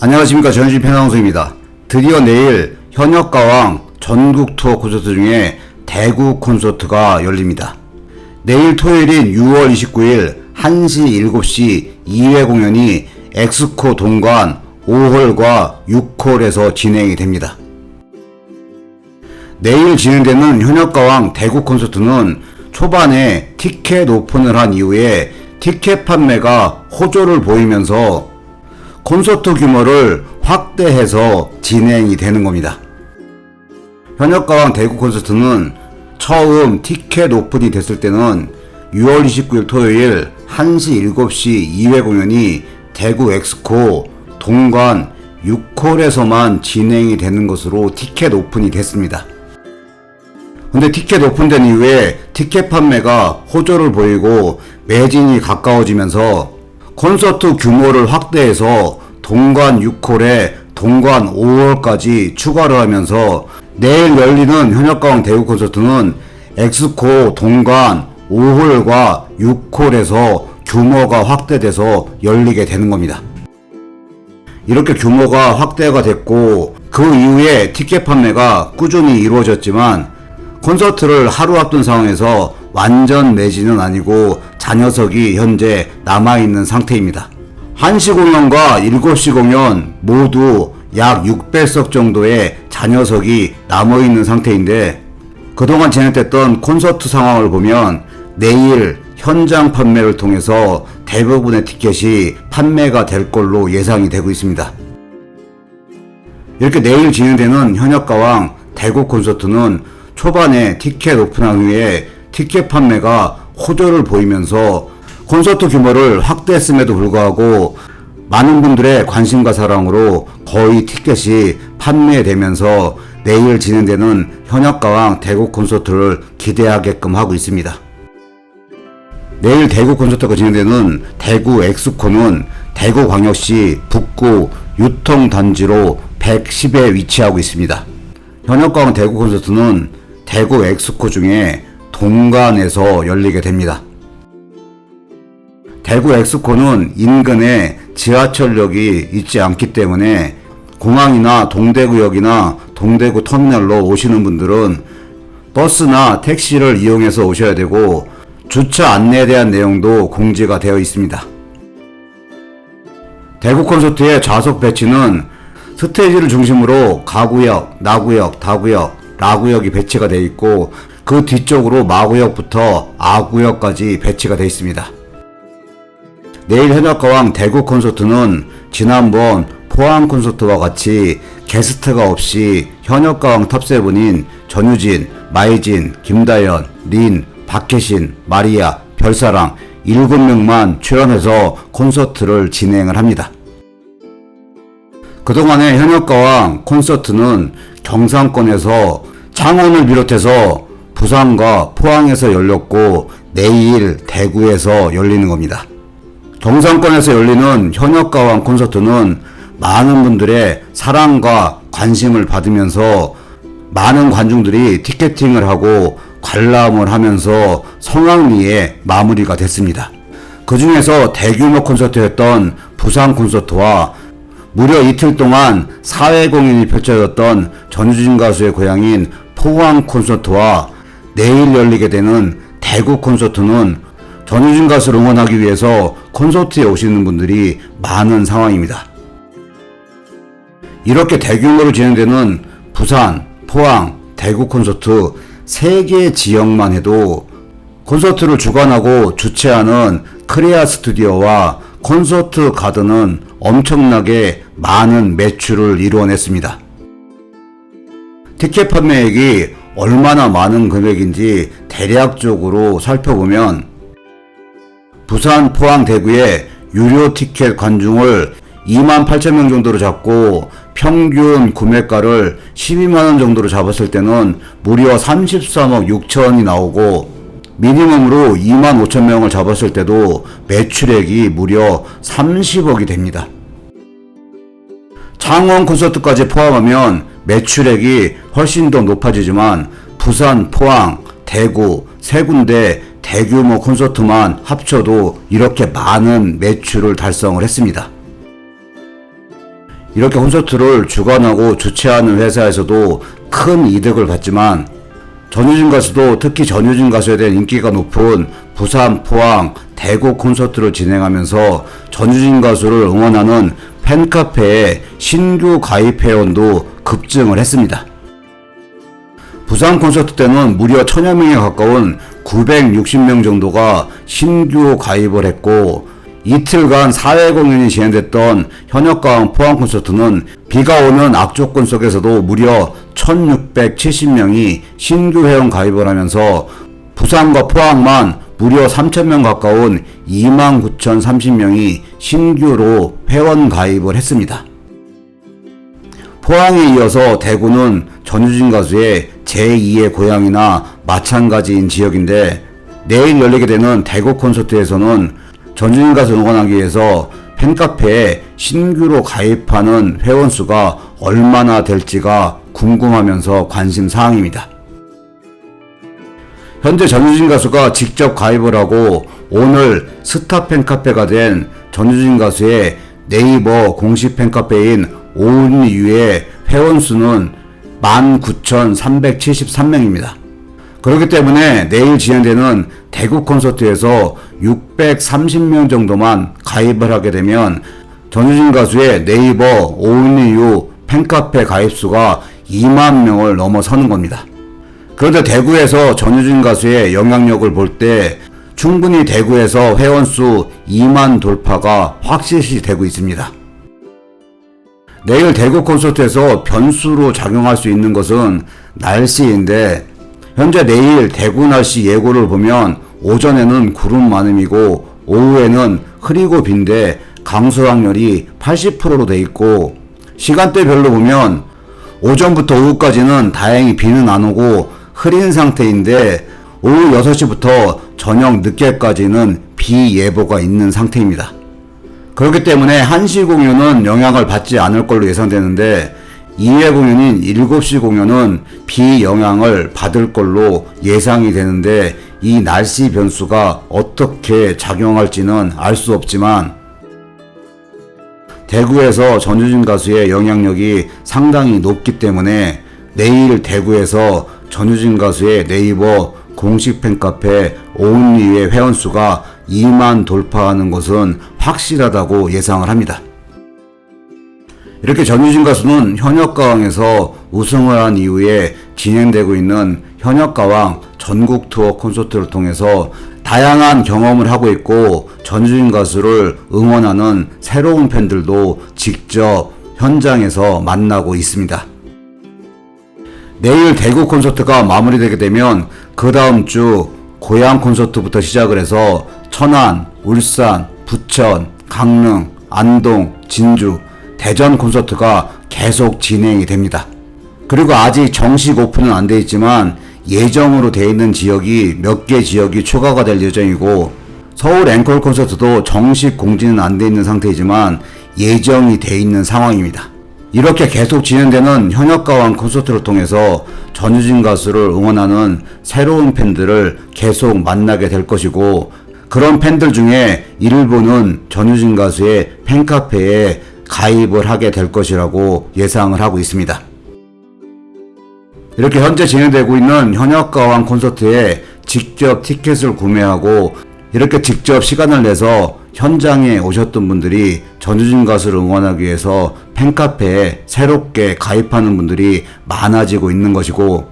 안녕하십니까 전주진 편성수입니다. 드디어 내일 현역가왕 전국 투어 콘서트 중에 대구 콘서트가 열립니다. 내일 토요일인 6월 29일 1시 7시 2회 공연이 엑스코 동관 5홀과 6홀에서 진행이 됩니다. 내일 진행되는 현역가왕 대구 콘서트는 초반에 티켓 오픈을 한 이후에 티켓 판매가 호조를 보이면서 콘서트 규모를 확대해서 진행이 되는 겁니다. 현역가왕 대구 콘서트는 처음 티켓 오픈이 됐을 때는 6월 29일 토요일 1시 7시 2회 공연이 대구 엑스코 동관 6홀에서만 진행이 되는 것으로 티켓 오픈이 됐습니다. 근데 티켓 오픈된 이후에 티켓 판매가 호조를 보이고 매진이 가까워지면서 콘서트 규모를 확대해서 동관 6홀에 동관 5홀까지 추가를 하면서 내일 열리는 현역가왕 대구 콘서트는 엑스코 동관 5홀과 6홀에서 규모가 확대돼서 열리게 되는 겁니다. 이렇게 규모가 확대가 됐고 그 이후에 티켓 판매가 꾸준히 이루어졌지만 콘서트를 하루 앞둔 상황에서 완전 매진은 아니고 잔여석이 현재 남아있는 상태입니다. 1시 공연과 7시 공연 모두 약 600석 정도의 잔여석이 남아있는 상태인데 그동안 진행됐던 콘서트 상황을 보면 내일 현장 판매를 통해서 대부분의 티켓이 판매가 될 걸로 예상이 되고 있습니다. 이렇게 내일 진행되는 현역가왕 대구 콘서트는 초반에 티켓 오픈한 후에 티켓 판매가 호조를 보이면서 콘서트 규모를 확대했음에도 불구하고 많은 분들의 관심과 사랑으로 거의 티켓이 판매되면서 내일 진행되는 현역가왕 대구 콘서트를 기대하게끔 하고 있습니다. 내일 대구 콘서트가 진행되는 대구 엑스코는 대구광역시 북구 유통단지로 110에 위치하고 있습니다. 현역가왕 대구 콘서트는 대구 엑스코 중에 동간에서 열리게 됩니다. 대구 엑스코는 인근에 지하철역이 있지 않기 때문에 공항이나 동대구역이나 동대구 터미널로 오시는 분들은 버스나 택시를 이용해서 오셔야 되고 주차 안내에 대한 내용도 공지가 되어 있습니다. 대구 콘서트의 좌석 배치는 스테이지를 중심으로 가구역, 나구역, 다구역, 라구역이 배치가 되어 있고 그 뒤쪽으로 마구역부터 아구역까지 배치가 되어 있습니다. 내일 현역가왕 대구 콘서트는 지난번 포항 콘서트와 같이 게스트가 없이 현역가왕 탑세븐인 전유진, 마이진, 김다연, 린, 박혜신, 마리아, 별사랑 7명만 출연해서 콘서트를 진행을 합니다. 그동안의 현역가왕 콘서트는 경상권에서 창원을 비롯해서 부산과 포항에서 열렸고 내일 대구에서 열리는 겁니다. 경상권에서 열리는 현역가왕 콘서트는 많은 분들의 사랑과 관심을 받으면서 많은 관중들이 티켓팅을 하고 관람을 하면서 성황리에 마무리가 됐습니다. 그 중에서 대규모 콘서트였던 부산 콘서트와 무려 이틀 동안 사회 공연이 펼쳐졌던 전유진 가수의 고향인 포항 콘서트와 내일 열리게 되는 대구 콘서트는 전유진 가수를 응원하기 위해서 콘서트에 오시는 분들이 많은 상황입니다. 이렇게 대규모로 진행되는 부산, 포항, 대구 콘서트 3개 지역만 해도 콘서트를 주관하고 주최하는 크레아 스튜디오와 콘서트 가든은 엄청나게 많은 매출을 이루어냈습니다. 티켓 판매액이 얼마나 많은 금액인지 대략적으로 살펴보면 부산, 포항, 대구의 유료 티켓 관중을 2만 8천 명 정도로 잡고 평균 구매가를 12만 원 정도로 잡았을 때는 무려 33억 6천이 나오고 미니멈으로 2만 5천 명을 잡았을 때도 매출액이 무려 30억이 됩니다. 창원 콘서트까지 포함하면 매출액이 훨씬 더 높아지지만 부산, 포항, 대구 세 군데 대규모 콘서트만 합쳐도 이렇게 많은 매출을 달성을 했습니다. 이렇게 콘서트를 주관하고 주최하는 회사에서도 큰 이득을 받지만 전유진 가수도 특히 전유진 가수에 대한 인기가 높은 부산, 포항, 대구 콘서트를 진행하면서 전유진 가수를 응원하는 팬카페에 신규 가입 회원도 급증을 했습니다. 부산 콘서트 때는 무려 천여 명에 가까운 960명 정도가 신규 가입을 했고 이틀간 사회 공연이 진행됐던 현역가왕 포항 콘서트는 비가 오는 악조건 속에서도 무려 1670명이 신규 회원 가입을 하면서 부산과 포항만 무려 3,000명 가까운 29,030명이 신규로 회원 가입을 했습니다. 포항에 이어서 대구는 전유진 가수의 제2의 고향이나 마찬가지인 지역인데 내일 열리게 되는 대구 콘서트에서는 전유진 가수 응원하기 위해서 팬카페에 신규로 가입하는 회원 수가 얼마나 될지가 궁금하면서 관심 사항입니다. 현재 전유진 가수가 직접 가입을 하고 오늘 스타 팬카페가 된 전유진 가수의 네이버 공식 팬카페인 오은유의 회원 수는 19,373명입니다. 그렇기 때문에 내일 진행되는 대구 콘서트에서 630명 정도만 가입을 하게 되면 전유진 가수의 네이버 오은유 팬카페 가입수가 2만 명을 넘어서는 겁니다. 그런데 대구에서 전유진 가수의 영향력을 볼 때 충분히 대구에서 회원수 2만 돌파가 확실시 되고 있습니다. 내일 대구 콘서트에서 변수로 작용할 수 있는 것은 날씨인데 현재 내일 대구 날씨 예고를 보면 오전에는 구름 많음이고 오후에는 흐리고 빈데 강수 확률이 80%로 돼 있고 시간대별로 보면 오전부터 오후까지는 다행히 비는 안 오고 흐린 상태인데 오후 6시부터 저녁 늦게까지는 비 예보가 있는 상태입니다. 그렇기 때문에 1시 공연은 영향을 받지 않을 걸로 예상되는데 2회 공연인 7시 공연은 비 영향을 받을 걸로 예상이 되는데 이 날씨 변수가 어떻게 작용할지는 알 수 없지만 대구에서 전유진 가수의 영향력이 상당히 높기 때문에 내일 대구에서 전유진 가수의 네이버 공식 팬카페 오은리의 회원수가 2만 돌파하는 것은 확실하다고 예상을 합니다. 이렇게 전유진 가수는 현역가왕에서 우승을 한 이후에 진행되고 있는 현역가왕 전국 투어 콘서트를 통해서 다양한 경험을 하고 있고 전유진 가수를 응원하는 새로운 팬들도 직접 현장에서 만나고 있습니다. 내일 대구 콘서트가 마무리되게 되면 그 다음 주 고향 콘서트부터 시작을 해서 천안, 울산, 부천, 강릉, 안동, 진주, 대전 콘서트가 계속 진행이 됩니다. 그리고 아직 정식 오픈은 안 돼 있지만 예정으로 돼 있는 지역이 몇 개 지역이 추가가 될 예정이고 서울 앵콜 콘서트도 정식 공지는 안 돼 있는 상태이지만 예정이 돼 있는 상황입니다. 이렇게 계속 진행되는 현역가왕 콘서트를 통해서 전유진 가수를 응원하는 새로운 팬들을 계속 만나게 될 것이고 그런 팬들 중에 일부는 전유진 가수의 팬카페에 가입을 하게 될 것이라고 예상을 하고 있습니다. 이렇게 현재 진행되고 있는 현역가왕 콘서트에 직접 티켓을 구매하고 이렇게 직접 시간을 내서 현장에 오셨던 분들이 전유진 가수를 응원하기 위해서 팬카페에 새롭게 가입하는 분들이 많아지고 있는 것이고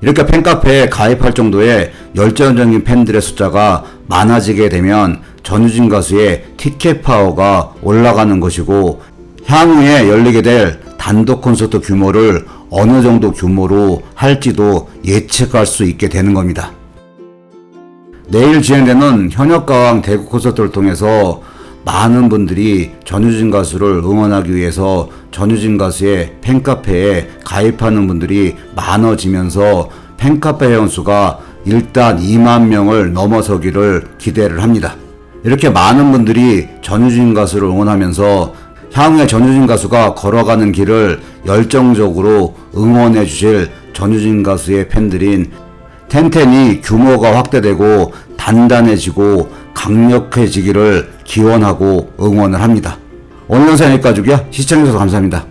이렇게 팬카페에 가입할 정도의 열정적인 팬들의 숫자가 많아지게 되면 전유진 가수의 티켓 파워가 올라가는 것이고 향후에 열리게 될 단독 콘서트 규모를 어느 정도 규모로 할지도 예측할 수 있게 되는 겁니다. 내일 진행되는 현역가왕 대구 콘서트를 통해서 많은 분들이 전유진 가수를 응원하기 위해서 전유진 가수의 팬카페에 가입하는 분들이 많아지면서 팬카페 회원수가 일단 2만 명을 넘어서기를 기대를 합니다. 이렇게 많은 분들이 전유진 가수를 응원하면서 향후에 전유진 가수가 걸어가는 길을 열정적으로 응원해 주실 전유진 가수의 팬들인 텐텐이 규모가 확대되고 단단해지고 강력해지기를 기원하고 응원을 합니다. 영상 여기까지고요. 시청해주셔서 감사합니다.